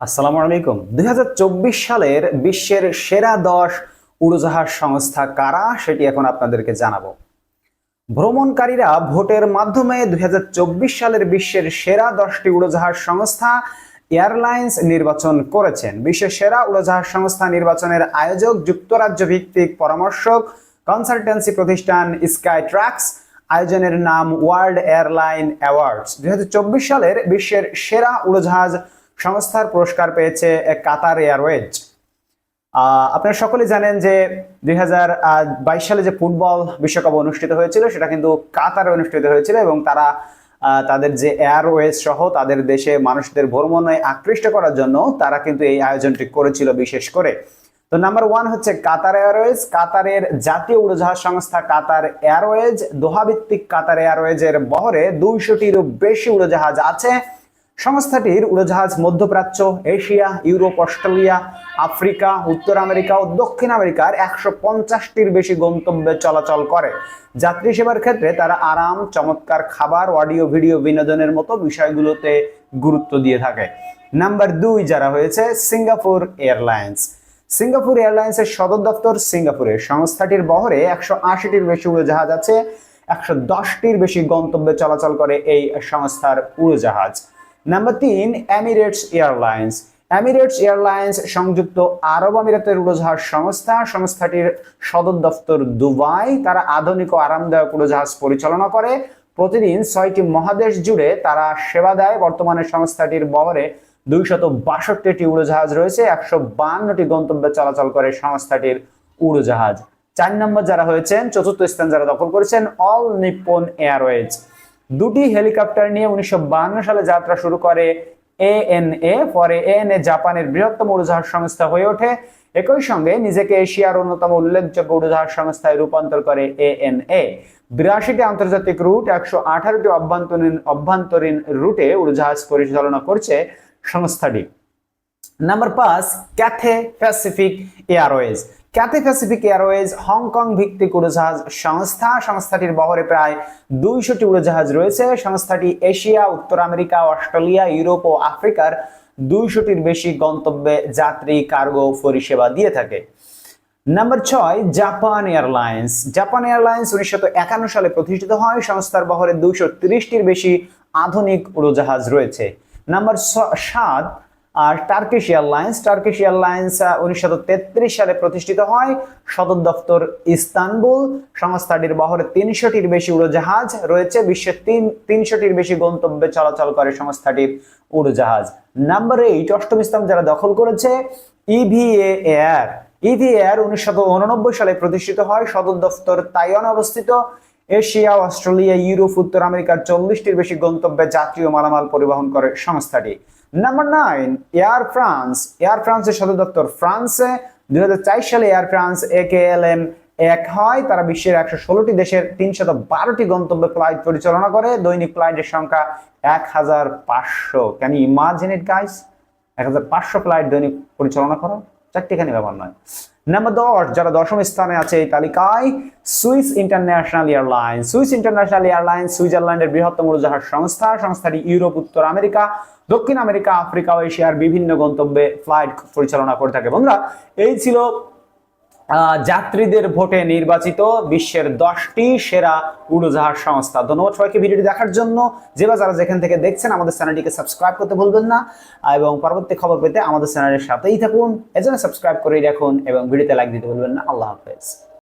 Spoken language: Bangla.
আসসালামু আলাইকুম। দুই হাজার চব্বিশ সালের বিশ্বের সেরা দশ উড়োজাহাজ সংস্থা কারা সেটি এখন আপনাদেরকে জানাব। ভ্রমণকারীরা ভোটের মাধ্যমে দু হাজার চব্বিশ সালের বিশ্বের সেরা দশটি উড়োজাহাজ সংস্থা এয়ারলাইন্স নির্বাচন করেছেন। বিশ্বের সেরা উড়োজাহাজ সংস্থা নির্বাচনের আয়োজক যুক্তরাজ্য ভিত্তিক পরামর্শক, কনসালটেন্সি প্রতিষ্ঠান স্কাই ট্রাক্স আয়োজনের নাম ওয়ার্ল্ড এয়ারলাইন অ্যাওয়ার্ডস। দুই হাজার চব্বিশ সালের বিশ্বের সেরা উড়োজাহাজ সংস্থার পুরস্কার পেয়েছে কাতার এয়ারওয়েজ। আপনারা সকলে জানেন যে দুই সালে যে ফুটবল বিশ্বকাপ অনুষ্ঠিত হয়েছিল, সেটা কিন্তু কাতারে অনুষ্ঠিত হয়েছিল এবং তারা তাদের যে এয়ারওয়েজ সহ তাদের দেশে মানুষদের ভ্রমণে আকৃষ্ট করার জন্য তারা কিন্তু এই আয়োজনটি করেছিল বিশেষ করে। তো নাম্বার ওয়ান হচ্ছে কাতার এয়ারওয়েজ। কাতারের জাতীয় উড়োজাহাজ সংস্থা কাতার এয়ারওয়েজ, দোহাভিত্তিক কাতার এয়ারওয়েজের বহরে দুইশোটিরও বেশি উড়োজাহাজ আছে। সংস্থাটির উড়োজাহাজ মধ্যপ্রাচ্য, এশিয়া, ইউরোপ, অস্ট্রেলিয়া, আফ্রিকা, উত্তর আমেরিকা ও দক্ষিণ আমেরিকার একশো পঞ্চাশটির বেশি গন্তব্যে চলাচল করে। যাত্রী সেবার ক্ষেত্রে তারা আরাম, চমৎকার খাবার, অডিও, ভিডিও বিনোদনের মতো বিষয়গুলোতে গুরুত্ব দিয়ে থাকে। নাম্বার দুই যারা হয়েছে, সিঙ্গাপুর এয়ারলাইন্স। সিঙ্গাপুর এয়ারলাইন্সের সদর দপ্তর সিঙ্গাপুরে। সংস্থাটির বহরে একশো আশিটির বেশি উড়োজাহাজ আছে, একশো দশটির বেশি গন্তব্যে চলাচল করে এই সংস্থার উড়োজাহাজ। নাম্বার তিন এমিরেটস এয়ারলাইন্স এমিরেটস এয়ারলাইন্স সংযুক্ত আরব আমিরাতের উড়োজাহাজ সংস্থা, সংস্থাটির সদর দপ্তর দুবাই, তারা আধুনিক ও আরামদায়ক উড়োজাহাজ পরিচালনা করে। প্রতিদিন ছয়টি মহাদেশ জুড়ে তারা সেবা দেয়। বর্তমানে সংস্থাটির বহরে দুইশত বাষট্টিটি উড়োজাহাজ রয়েছে। একশো বান্নটি গন্তব্যে চলাচল করে সংস্থাটির উড়োজাহাজ। চার নম্বর যারা হয়েছেন, চতুর্থ স্থান যারা দখল করেছেন, অল নিপ্পন এয়ারওয়েজ। দুটি হেলিকপ্টার নিয়ে উনিশশো সালে যাত্রা শুরু করে এএনএ। পরে এএনএ জাপানের বৃহত্তম উড়োজাহাজ সংস্থা হয়ে ওঠে। একই সঙ্গে নিজেকে এশিয়ার অন্যতম উল্লেখযোগ্য উড়োজাহাজ সংস্থায় রূপান্তর করে এএনএ। বিরাশিটি আন্তর্জাতিক রুট, একশো আঠারোটি অভ্যন্তরীণ অভ্যন্তরীণ রুটে উড়োজাহাজ পরিচালনা করছে সংস্থাটি। নাম্বার পাঁচ Cathay Pacific Airways Cathay Pacific Airways Hong ভিত্তিক উড়োজাহাজ সংস্থা। সংস্থাটির বহরে প্রায় দুইশোটি উড়োজাহাজ রয়েছে। সংস্থাটি এশিয়া, উত্তর আমেরিকা, অস্ট্রেলিয়া, ইউরোপ ও আফ্রিকার দুইশোটির বেশি গন্তব্যে যাত্রী, কার্গো, পরিষেবা দিয়ে থাকে। নাম্বার ছয় জাপান এয়ারলাইন্স জাপান এয়ারলাইন্স উনিশশো একান্ন সালে প্রতিষ্ঠিত হয়। সংস্থার বহরে দুইশো তিরিশটির বেশি আধুনিক উড়োজাহাজ রয়েছে। নাম্বার সাত আর টার্কিশ এয়ারলাইন্স টার্কিশ এয়ারলাইন্স উনিশশো তেত্রিশ সালে প্রতিষ্ঠিত হয় সদর দপ্তর ইস্তানবুল। সংস্থাটির বহরে তিনশোটির বেশি উড়োজাহাজ রয়েছে। বিশ্বের তিন, তিনশোটির বেশি গন্তব্যে চলাচল করে সংস্থাটির উড়োজাহাজ। নাম্বার এইট অষ্টম স্থান যারা দখল করেছে ইভিএ এয়ার ইভি এয়ার উনিশশো উননব্বই সালে প্রতিষ্ঠিত হয়। সদর দপ্তর তাইওয়ান অবস্থিত। এশিয়া, অস্ট্রেলিয়া, ইউরোপ, উত্তর আমেরিকার চল্লিশটির বেশি গন্তব্যে যাত্রী ও মালামাল পরিবহন করে সংস্থাটি। Number nine Air France Air ফ্রান্সের সদর দপ্তর ফ্রান্সে দুই সালে এয়ার ফ্রান্স এ কে এল এম এক হয়। তারা বিশ্বের একশো ষোলোটি দেশের তিনশত বারোটি গন্তব্যে ফ্লাইট পরিচালনা করে। দৈনিক ফ্লাইটের সংখ্যা এক হাজার পাঁচশো। ক্যান ইমাজিন ইট গাইস এক হাজার পাঁচশো ফ্লাইট দৈনিক পরিচালনা করো। চারটিখানি ব্যাপার নয়। নাম্বার দশ, যারা দশম স্থানে আছে এই তালিকায়, Swiss International Airlines. Swiss International Airlines সুইজারল্যান্ডের বৃহত্তম উড়োজাহাজ সংস্থা। সংস্থাটি ইউরোপ, উত্তর আমেরিকা, দক্ষিণ আমেরিকা, আফ্রিকা ও এশিয়ার বিভিন্ন গন্তব্যে ফ্লাইট পরিচালনা করে থাকে। বন্ধুরা, এই ছিল যাত্রীদের ভোটে নির্বাচিত বিশ্বের দশটি সেরা উড়োজাহাজ সংস্থা। ধন্যবাদ সবাইকে ভিডিওটি দেখার জন্য। যে বা যারা যেখান থেকে দেখছেন আমাদের চ্যানেলটিকে সাবস্ক্রাইব করতে ভুলবেন না। এবং পরবর্তী খবর পেতে আমাদের চ্যানেলের সাথেই থাকুন। এজন্য সাবস্ক্রাইব করেই রাখুন এবং ভিডিওতে লাইক দিতে ভুলবেন না। আল্লাহ হাফেজ।